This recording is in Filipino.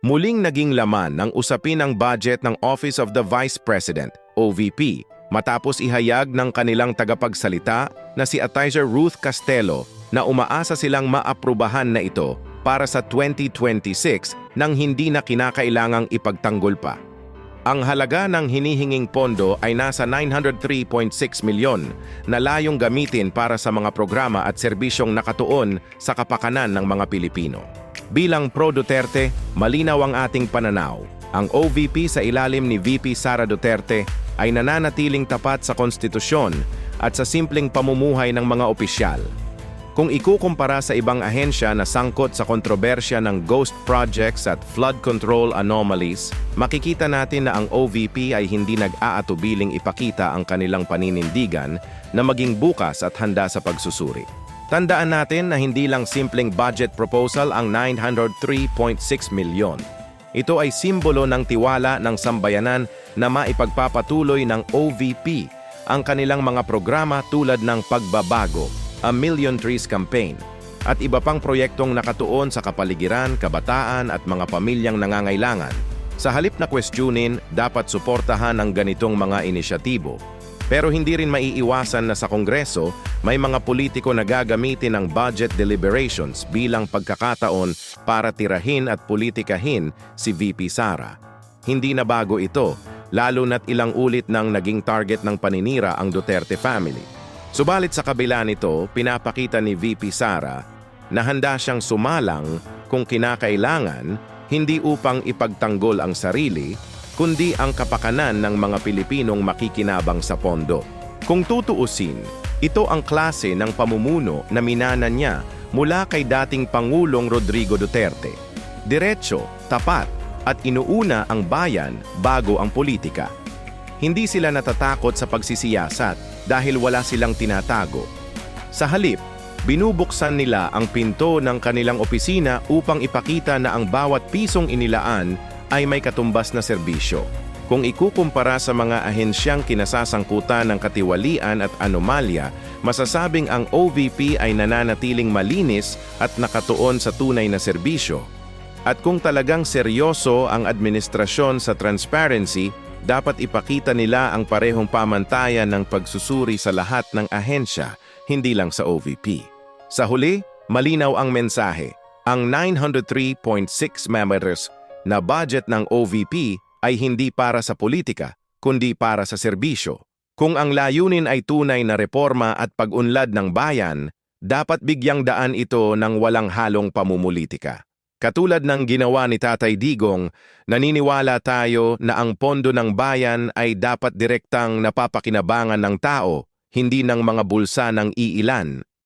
muling naging laman ng usapin ang budget ng Office of the Vice President, OVP, matapos ihayag ng kanilang tagapagsalita na si Atizer Ruth Castelo na umaasa silang maaprubahan na ito para sa 2026 nang hindi na kinakailangang ipagtanggol pa. Ang halaga ng hinihinging pondo ay nasa 903.6 milyon na layong gamitin para sa mga programa at serbisyong nakatuon sa kapakanan ng mga Pilipino. Bilang pro Duterte, malinaw ang ating pananaw. Ang OVP sa ilalim ni VP Sara Duterte ay nananatiling tapat sa konstitusyon at sa simpleng pamumuhay ng mga opisyal. Kung ikukumpara sa ibang ahensya na sangkot sa kontrobersya ng ghost projects at flood control anomalies, makikita natin na ang OVP ay hindi nag-aatubiling ipakita ang kanilang paninindigan na maging bukas at handa sa pagsusuri. Tandaan natin na hindi lang simpleng budget proposal ang 903.6 milyon. Ito ay simbolo ng tiwala ng sambayanan na maipagpapatuloy ng OVP ang kanilang mga programa tulad ng pagbabago, a Million Trees Campaign, at iba pang proyektong nakatuon sa kapaligiran, kabataan at mga pamilyang nangangailangan. Sa halip na questionin, dapat suportahan ang ganitong mga inisyatibo. Pero hindi rin maiiwasan na sa Kongreso, may mga politiko na gagamitin ang budget deliberations bilang pagkakataon para tirahin at politikahin si VP Sara. Hindi na bago ito, lalo na't ilang ulit nang naging target ng paninira ang Duterte family. Subalit sa kabila nito, pinapakita ni VP Sara na handa siyang sumalang kung kinakailangan hindi upang ipagtanggol ang sarili, kundi ang kapakanan ng mga Pilipinong makikinabang sa pondo. Kung tutuusin, ito ang klase ng pamumuno na minana niya mula kay dating Pangulong Rodrigo Duterte. Diretso, tapat, at inuuna ang bayan bago ang politika. Hindi sila natatakot sa pagsisiyasat dahil wala silang tinatago. Sa halip, binubuksan nila ang pinto ng kanilang opisina upang ipakita na ang bawat pisong inilaan ay may katumbas na serbisyo. Kung ikukumpara sa mga ahensyang kinasasangkutan ng katiwalian at anomalya, masasabing ang OVP ay nananatiling malinis at nakatuon sa tunay na serbisyo. At kung talagang seryoso ang administrasyon sa transparency, dapat ipakita nila ang parehong pamantayan ng pagsusuri sa lahat ng ahensya, hindi lang sa OVP. Sa huli, malinaw ang mensahe. Ang 903.6 millimeters na budget ng OVP ay hindi para sa politika, kundi para sa serbisyo. Kung ang layunin ay tunay na reforma at pag-unlad ng bayan, dapat bigyang daan ito ng walang halong pamumulitika. Katulad ng ginawa ni Tatay Digong, naniniwala tayo na ang pondo ng bayan ay dapat direktang napapakinabangan ng tao, hindi ng mga bulsa ng iilan.